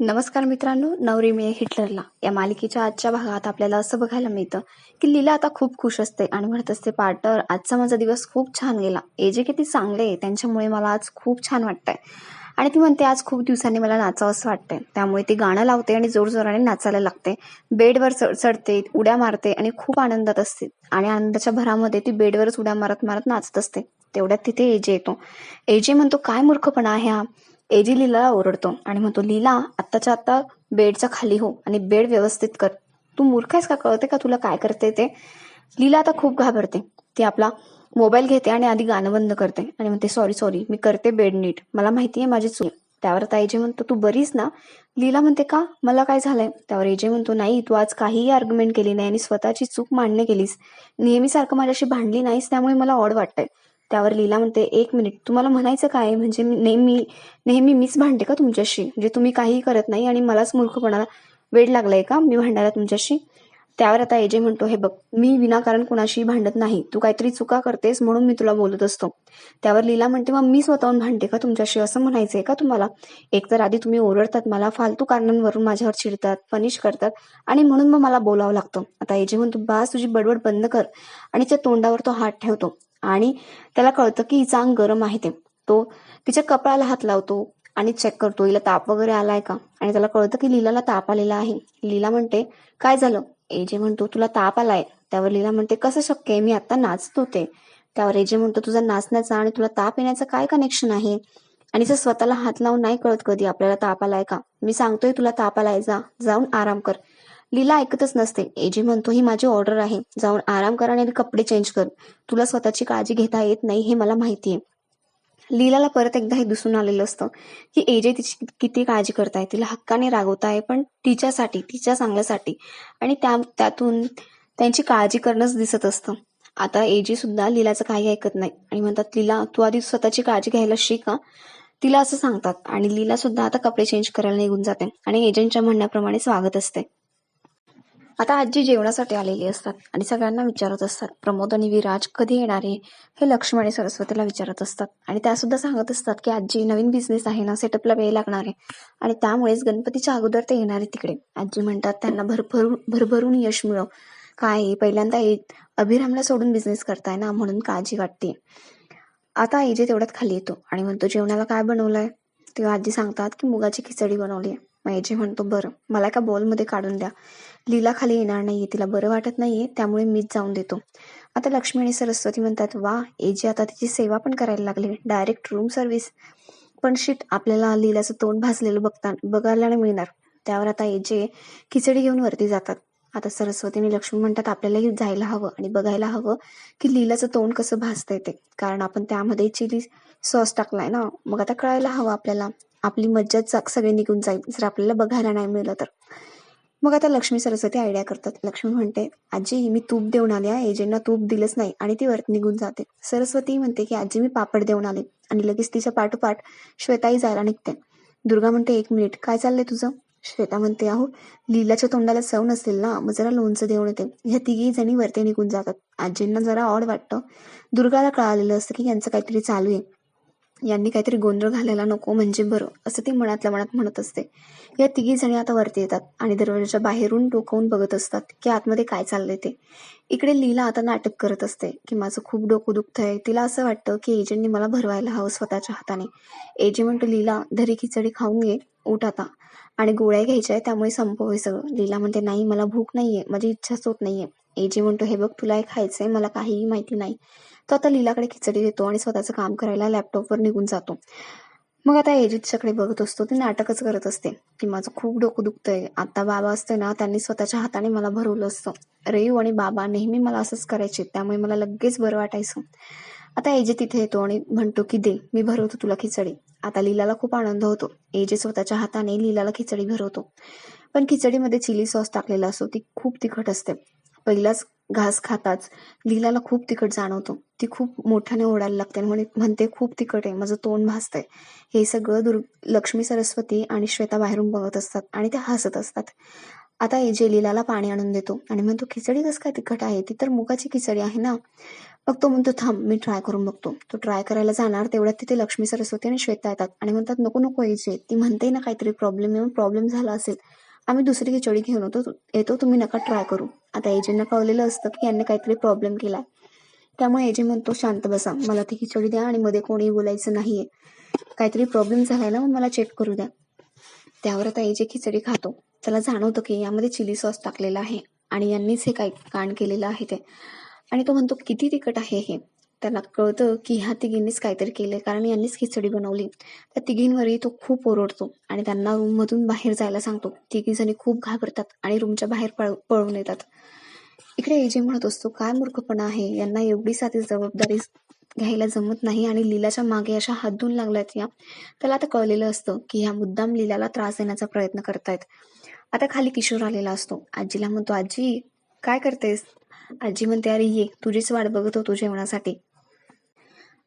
नमस्कार मित्रांनो नवरी मिळे हिटलरला. या मालिकेच्या आजच्या भागात आपल्याला असं बघायला मिळतं की लीला आता खूप खुश असते आणि म्हणत असते पार्टनर आजचा माझा दिवस खूप छान गेला. ए जे किती चांगले त्यांच्यामुळे मला आज खूप छान वाटतंय. आणि ती म्हणते आज खूप दिवसांनी मला नाचावं असं वाटतंय. त्यामुळे ती गाणं लावते आणि जोरजोराने नाचायला लागते. बेडवर चढ चढते उड्या मारते आणि खूप आनंदात असते. आणि आनंदाच्या भरामध्ये ती बेडवरच उड्या मारत मारत नाचत असते. तेवढ्यात तिथे एजे येतो. एजे म्हणतो काय मूर्खपणा आहे हा? एजी लीलाला ओरडतो आणि म्हणतो लीला आत्ताच्या आत्ता बेडच्या खाली हो आणि बेड व्यवस्थित कर. तू मूर्ख आहेस का? कळते का तुला काय करते ते? लीला आता खूप घाबरते. ती आपला मोबाईल घेते आणि आधी गाणं बंद करते आणि म्हणते सॉरी सॉरी मी करते बेड नीट. मला माहिती आहे माझी चूक. त्यावर आता एजे म्हणतो तू बरीच ना. लीला म्हणते का? मला काय झालंय? त्यावर एजे म्हणतो नाही तू आज काहीही आर्ग्युमेंट केली नाही आणि स्वतःची चूक मान्य केलीस. नेहमीसारखं माझ्याशी भांडली नाहीस त्यामुळे मला ऑड वाटतंय. त्यावर लीला म्हणते एक मिनिट तुम्हाला म्हणायचं काय म्हणजे नेहमी नेहमी मीच भांडते का तुमच्याशी? म्हणजे तुम्ही काहीही करत नाही आणि मलाच मूर्खपणाला वेळ लागलाय का? मी भांडायला तुमच्याशी? त्यावर आता एजे म्हणतो हे बघ मी विनाकारण कुणाशी भांडत नाही. तू काहीतरी चुका करतेस म्हणून मी तुला बोलत असतो. त्यावर लीला म्हणते मग मी स्वतःहून भांडते का तुमच्याशी? असं म्हणायचंय का तुम्हाला? एकतर आधी तुम्ही ओरडतात मला फालतू कारणांवरून माझ्यावर चिडतात पनिश करतात आणि म्हणून मग मला बोलावं लागतं. आता एजे म्हणतो बास तुझी बडबड बंद कर. आणि त्या तोंडावर तो हात ठेवतो. आणि त्याला कळतं की हिचं अंग गरम आहे ते. तो तिच्या कपाळाला हात लावतो आणि चेक करतो हिला ताप वगैरे आलाय का? आणि त्याला कळतं की लीलाला ताप आलेला आहे. लीला म्हणते काय झालं? एजे म्हणतो तुला ताप आलाय. त्यावर लीला म्हणते कसं शक्य आहे? मी आता नाचत होते त्यावर एजे म्हणतो तुझा नाचण्याचा आणि तुला ताप येण्याचं काय कनेक्शन आहे? आणि जर स्वतःला हात लावून नाही कळत कधी आपल्याला ताप आलाय का? मी सांगतोय तुला ताप आलाय जा जाऊन आराम कर. लीला ऐकतच नसते. एजी म्हणतो ही माझी ऑर्डर आहे. जाऊन आराम कर आणि कपडे चेंज कर. तुला स्वतःची काळजी घेता येत नाही हे मला माहितीये लीलाला परत एकदा हे दिसून आलेलं असतं की एजे तिची किती काळजी करताय. तिला हक्काने रागवताय पण तिच्यासाठी तिच्या चांगल्यासाठी आणि त्या त्यातून त्यांची काळजी करणंच दिसत असतं. आता एजी सुद्धा लीलाचं काही ऐकत नाही आणि म्हणतात लीला तू आधी स्वतःची काळजी घ्यायला शिका तिला असं सांगतात आणि लीला सुद्धा आता कपडे चेंज करायला निघून जाते आणि एजंटच्या म्हणण्याप्रमाणे स्वागत असते. आता आजी जेवणासाठी आलेली असतात आणि सगळ्यांना विचारत असतात प्रमोद आणि विराज कधी येणार आहे? हे लक्ष्मी आणि सरस्वतीला विचारत असतात. आणि त्या सुद्धा सांगत असतात की आजी नवीन बिझनेस आहे ना सेटअपला वेळ लागणार आहे. आणि त्यामुळेच गणपतीच्या अगोदर ते येणार आहे तिकडे. आजी म्हणतात त्यांना भरभरून भरभरून यश मिळव काय आहे, पहिल्यांदा अभिरामला सोडून बिझनेस करताय ना म्हणून काळजी वाटते. आता आईजी तेवढ्यात खाली येतो. आणि म्हणतो जेवणाला काय बनवलंय? तेव्हा आजी सांगतात की मुगाची खिचडी बनवली आहे. मग एजे म्हणतो बरं मला एका बॉलमध्ये काढून द्या. लीला खाली येणार नाहीये तिला बरं वाटत नाहीये त्यामुळे मीच जाऊन देतो. आता लक्ष्मी आणि सरस्वती म्हणतात वा एजे आता तिची सेवा पण करायला लागली. डायरेक्ट रूम सर्व्हिस पण शीट आपल्याला लीलाचं तोंड भाजलेलं बघता बघायला नाही मिळणार. त्यावर आता एजे खिचडी घेऊन वरती जातात. आता सरस्वती आणि लक्ष्मी म्हणतात आपल्यालाही जायला हवं आणि बघायला हवं की लीलाचं तोंड कसं भासतंय ते. कारण आपण त्यामध्ये चिली सॉस टाकलाय ना. मग आता कळायला हवं आपल्याला. आपली मज्जाच सगळे सगळी निघून जाईल. जर आपल्याला बघायला नाही मिळलं तर. मग आता लक्ष्मी सरस्वती आयडिया करतात. लक्ष्मी म्हणते आजी मी तूप देऊन आले आहे. तूप दिलंच नाही आणि ती वरती निघून जाते. सरस्वती म्हणते की आजी मी पापड देऊन आले. आणि लगेच तिच्या पाठोपाठ श्वेताही जायला निघते. दुर्गा म्हणते एक मिनिट काय चाललंय तुझं? श्वेता म्हणते अहो लीलाच्या तोंडाला चव नसेल ना? मग जरा लोणचं देऊन येते. ह्या तिघी जणी वरती निघून जातात. आजींना जरा ऑड वाटतं. दुर्गाला कळालेलं असतं की यांचं काहीतरी चालू आहे. यांनी काहीतरी गोंधळ घालायला नको म्हणजे बरं असं ती मनातल्या मनात म्हणत असते. या तिघी जणी आता वरती येतात आणि दरवाजाच्या बाहेरून डोकावून बघत असतात की आतमध्ये काय चाललंय ते. इकडे लीला आता नाटक करत असते की माझं खूप डोकं दुखतंय. तिला असं वाटतं की एजंटनी मला भरवायला हवं स्वतःच्या हाताने. एजे म्हणतो लीला धरी खिचडी खाऊन घे उठ आता. आणि गोळ्या घ्यायच्या आहेत त्यामुळे संपव हे सगळं. लीला म्हणते नाही मला भूक नाहीये माझी इच्छाच होत नाहीये. एजी म्हणतो हे बघ तुला हे खायचंय मला काहीही माहिती नाही. तो आता लीलाकडे खिचडी देतो आणि स्वतःचं काम करायला लॅपटॉपवर निघून जातो. मग आता एजितच्याकडे बघत असतो ती नाटकच करत असते. की माझं खूप डोकं दुखतंय. आता बाबा असते ना त्यांनी स्वतःच्या हाताने मला भरवलं असतं. रेयू आणि बाबा नेहमी मला असंच करायचे त्यामुळे मला लगेच बरं वाटायचं. आता एजे तिथे येतो आणि म्हणतो की दे मी भरवतो तुला खिचडी. आता लीलाला खूप आनंद होतो. एजे स्वतःच्या हाताने लीलाला खिचडी भरवतो. पण खिचडीमध्ये चिली सॉस टाकलेला असतो ती खूप तिखट असते. पहिलाच घास खाताच लीलाला खूप तिखट जाणवतो. ती खूप मोठ्याने ओढायला लागते आणि म्हणे म्हणते खूप तिखट आहे माझं तोंड भासतंय. हे सगळं दुर् लक्ष्मी सरस्वती आणि श्वेता बाहेरून बघत असतात आणि त्या हसत असतात. आता एजे लीलाला पाणी आणून देतो आणि म्हणतो खिचडी कसं काय तिखट आहे? ती तर मुगाची खिचडी आहे ना. मग तो म्हणतो थांब मी ट्राय करून बघतो. तो ट्राय करायला जाणार तेवढ्यात तिथे लक्ष्मी सरस्वती आणि श्वेता येतात आणि म्हणतात नको नको यायचे ती म्हणते ना काहीतरी प्रॉब्लेम येऊन प्रॉब्लेम झाला असेल आम्ही दुसरी खिचडी घेऊन होतो येतो तुम्ही नका ट्राय करू. आता एजेंना कळलेलं असतं की यांनी काहीतरी प्रॉब्लेम केलाय. त्यामुळे एजे म्हणतो शांत बसा मला ती खिचडी द्या आणि मध्ये कोणी बोलायचं नाहीये. काहीतरी प्रॉब्लेम झालाय ना मग मला चेक करू द्या. त्यावर आता एजे खिचडी खातो. त्याला जाणवतं की यामध्ये चिली सॉस टाकलेला आहे आणि यांनीच हे काही कांड केलेलं आहे ते. आणि तो म्हणतो किती तिखट आहे हे? त्याला कळतं की ह्या तिघींनीच काहीतरी केलंय कारण यांनीच खिचडी बनवली. त्या तिघींवरही तो खूप ओरडतो आणि त्यांना रूममधून बाहेर जायला सांगतो. तिघी जणी खूप घाबरतात आणि रूमच्या बाहेर पळ पळून येतात. इकडे एजे म्हणत असतो काय मूर्खपणा आहे? यांना एवढी साधी जबाबदारी घ्यायला जमत नाही आणि लीलाच्या मागे अशा हात धुवून लागल्यात या. त्याला आता कळलेलं असतं की ह्या मुद्दाम लीलाला त्रास देण्याचा प्रयत्न करतायत. आता खाली किशोर आलेला असतो. आजीला म्हणतो आजी काय करतेस? आजी म्हणते अरे ये तुझीच वाट बघत होतो जेवणासाठी.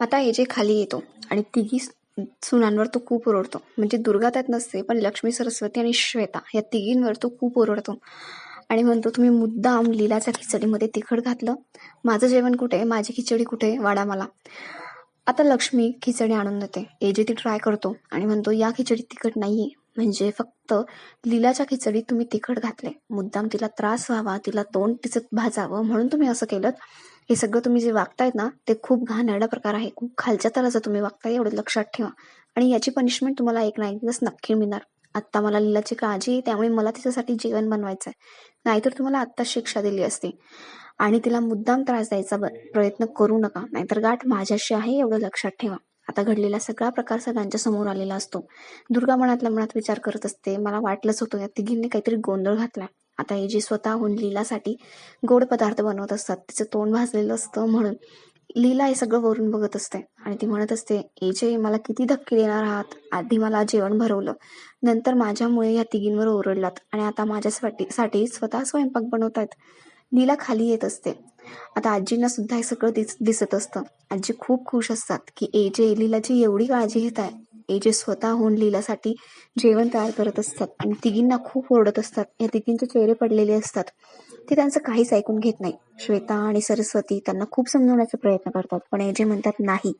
आता एजे खाली येतो आणि तिघी सुनांवर तो खूप ओरडतो. म्हणजे दुर्गा त्यात नसते पण लक्ष्मी सरस्वती आणि श्वेता या तिघींवर तो खूप ओरडतो. आणि म्हणतो तुम्ही मुद्दाम लिलाच्या खिचडीमध्ये तिखट घातलं? माझं जेवण कुठे? माझी खिचडी कुठे? वाडा मला. आता लक्ष्मी खिचडी आणून देते. एजे ती ट्राय करतो आणि म्हणतो या खिचडीत तिखट नाहीये. म्हणजे फक्त लिलाच्या खिचडीत तुम्ही तिखट घातले. मुद्दाम तिला त्रास व्हावा तिला तोंड तिचं भाजावं म्हणून तुम्ही असं केलं हे सगळं तुम्ही जे वागतायत ना ते खूप घाणेरडा प्रकार आहे. खूप खालच्या तराचा तुम्ही वागताय एवढं लक्षात ठेवा. आणि याची पनिशमेंट तुम्हाला एक ना एक दिवस नक्की मिळणार. आत्ता मला लिलाची काळजी त्यामुळे मला तिच्यासाठी जेवण बनवायचं आहे नाहीतर तुम्हाला आत्ताच शिक्षा दिली असती. आणि तिला मुद्दाम त्रास द्यायचा प्रयत्न करू नका. नाहीतर गाठ माझ्याशी आहे एवढं लक्षात ठेवा. आता घडलेला सगळा प्रकार सगळ्यांच्या समोर आलेला असतो. दुर्गा मनातल्या मनात विचार करत असते मला वाटलंच होतं या तिघींनी काहीतरी गोंधळ घातला आता हे जे स्वतःहून लीलासाठी गोड पदार्थ बनवत असतात तिचं तोंड भाजलेलं असतं म्हणून लीला हे सगळं वरून बघत असते. आणि ती म्हणत असते एजे मला किती धक्के देणार आहात आधी मला जेवण भरवलं. नंतर माझ्यामुळे या तिघींवर ओरडलात. आणि आता माझ्यासाठी साठी स्वतः स्वयंपाक बनवतायत. लीला खाली येत असते. आता आजींना सुद्धा हे सगळं दिस दिसत असतं. आजी खूप खुश असतात की एजे लीलाची एवढी काळजी घेत आहे. एजे स्वतःहून लीलासाठी जेवण तयार करत असतात आणि तिघींना खूप ओरडत असतात. या तिघींचे चेहरे पडलेले असतात. ते त्यांचं काहीच ऐकून घेत नाही. श्वेता आणि सरस्वती त्यांना खूप समजवण्याचा प्रयत्न करतात. पण जे म्हणतात नाही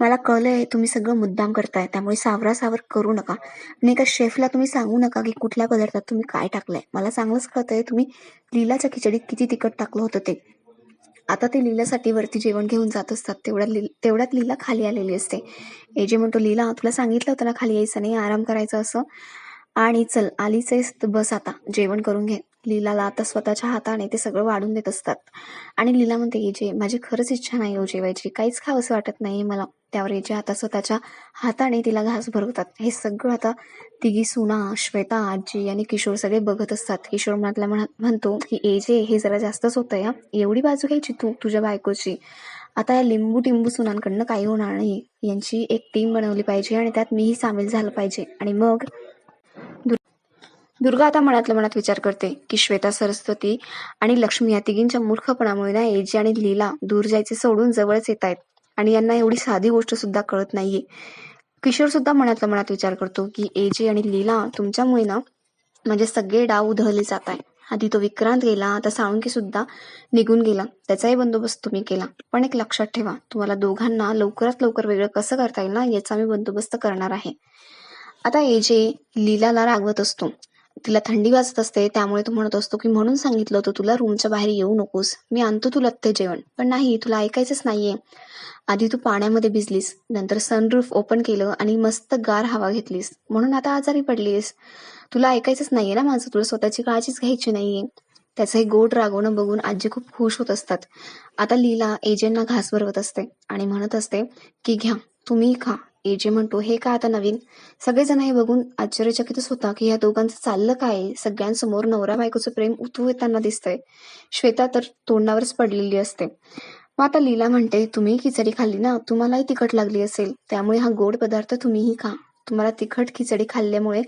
मला कळलंय तुम्ही सगळं मुद्दाम करताय त्यामुळे सावरा सावर करू नका. आणि एका शेफला तुम्ही सांगू नका की कुठल्या पदार्थात तुम्ही काय टाकलंय. मला चांगलंच कळतंय तुम्ही लिलाच्या खिचडीत किती तिखट टाकलं होतं ते. आता ते लीलासाठी वरती जेवण घेऊन जात असतात. तेवढ्यात तेवढ्यात लीला खाली आलेली असते. ए जे म्हणतो लीला तुला सांगितलं होतं ना खाली यायचं नाही आराम करायचा असं. आणि चल आलीच बस आता जेवण करून घे. लीलाला आता स्वतःच्या हाताने ते सगळं वाढून देत असतात. आणि लीला म्हणते एजे माझी खरंच इच्छा नाही हो जेवायची काहीच खावंसं वाटत नाही मला. त्यावर जे आता स्वतःच्या हाताने तिला घास भरवतात हे सगळं आता तिघी सुना श्वेता आजी आणि किशोर सगळे बघत असतात. किशोर मनातला म्हणतो की ए जे हे जरा जास्तच होतं या. एवढी बाजू घ्यायची तू तुझ्या बायकोची. आता या लिंबू टिंबू सुनांकडनं काही होणार नाही. यांची एक टीम बनवली पाहिजे आणि त्यात मीही सामील झालं पाहिजे. आणि मग दुर्गा आता मनातल्या मनात विचार करते की श्वेता सरस्वती आणि लक्ष्मी या तिघींच्या मूर्खपणामुळे ना एजी आणि लीला दूर जायचे सोडून जवळच येत आहेत. आणि यांना एवढी साधी गोष्ट सुद्धा कळत नाहीये. किशोर सुद्धा मनातल्या मनात विचार करतो की एजे आणि लीला तुमच्यामुळे ना म्हणजे सगळे डाव उधळले जात आहे आधी तो विक्रांत गेला आता साळुंकी सुद्धा निघून गेला. त्याचाही बंदोबस्त तुम्ही केला. पण एक लक्षात ठेवा तुम्हाला दोघांना लवकरात लवकर वेगळं कसं करता येईल ना याचा मी बंदोबस्त करणार आहे. आता एजे लीलाला रागवत असतो. तिला थंडी वाजत असते त्यामुळे तो म्हणत असतो की म्हणून सांगितलं होतं तुला रूमच्या बाहेर येऊ नकोस. मी आणतो तुला ते जेवण. पण नाही तुला ऐकायचंच नाहीये. आधी तू पाण्यामध्ये भिजलीस नंतर सनरूफ ओपन केलं आणि मस्त गार हवा घेतलीस. म्हणून आता आजारी पडलीस तुला ऐकायचंच नाहीये ना माझं तुला स्वतःची काळजीच घ्यायची नाहीये. त्याचं हे गोड रागवणं बघून आजी खूप खुश होत असतात. आता लीला एजेंना घास भरवत असते आणि म्हणत असते की घ्या तुम्ही खा. एजे म्हणतो हे काय आता नवीन? सगळेजण हे बघून आश्चर्यचकितच होता की या दोघांचं चाललं काय? सगळ्यांसमोर नवरा बायकोचं प्रेम उतू येताना दिसतंय. श्वेता तर तोंडावरच पडलेली असते. मग आता लीला म्हणते तुम्ही खिचडी खाल्ली ना? तुम्हालाही तिखट लागली असेल. त्यामुळे हा गोड पदार्थ तुम्हीही खा. तुम्हाला तिखट खिचडी खाल्ल्यामुळे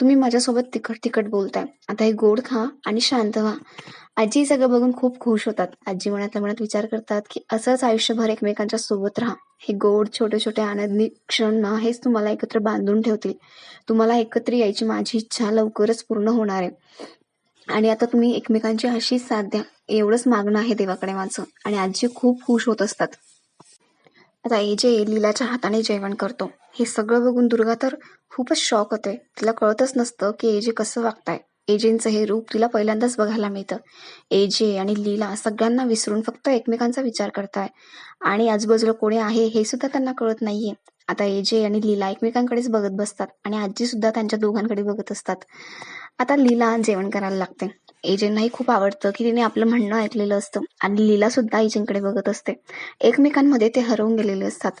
तुम्ही माझ्यासोबत तिखट तिखट बोलताय. आता हे गोड खा आणि शांत व्हा. आजी सगळं बघून खूप खुश होतात. आजी मनातल्या मनात विचार करतात की असंच आयुष्यभर एकमेकांच्या सोबत राहा. हे गोड छोटे छोटे आनंदी क्षण ना हेच तुम्हाला एकत्र बांधून ठेवतील. तुम्हाला एकत्र यायची माझी इच्छा लवकरच पूर्ण होणार आहे. आणि आता तुम्ही एकमेकांची अशीच साथ द्या. एवढंच मागणं आहे देवाकडे माझं. आणि आजी खूप खुश होत असतात. आता एजे लीलाच्या हाताने जेवण करतो. हे सगळं बघून दुर्गा तर खूपच शॉक होते. तिला कळतच नसतं की एजे कसं वागताय. एजेंचं हे रूप तिला पहिल्यांदाच बघायला मिळतं. एजे आणि लीला सगळ्यांना विसरून फक्त एकमेकांचा विचार करताय. आणि आजूबाजूला कोणी आहे हे सुद्धा त्यांना कळत नाहीये. आता एजे आणि लीला एकमेकांकडेच बघत बसतात आणि आजी सुद्धा त्यांच्या दोघांकडे बघत असतात. आता लीला जेवण करायला लागते. एजेंनाही खूप आवडतं की तिने आपलं म्हणणं ऐकलेलं असतं आणि लीला सुद्धा एजेंकडे बघत असते. एकमेकांमध्ये ते हरवून गेलेले असतात.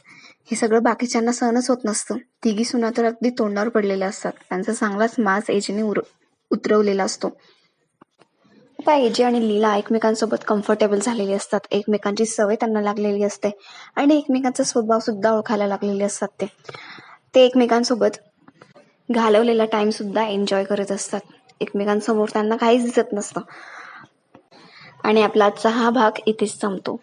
हे सगळं बाकीच्यांना सहनच होत नसतं. तिघी सुना तर अगदी तोंडावर पडलेल्या असतात. त्यांचा चांगलाच मास एजेने उर उतरवलेला असतो. आता एजे आणि लीला एकमेकांसोबत कम्फर्टेबल झालेले असतात. एकमेकांची सवय त्यांना लागलेली असते आणि एकमेकांचा स्वभाव सुद्धा ओळखायला लागलेले असतात ते. ते एकमेकांसोबत घालवलेला टाइम सुद्धा एन्जॉय करत असतात. एकमेकांसमोर त्यांना काहीच दिसत नसतं. आणि आपला आजचा हा भाग इथेच संपतो.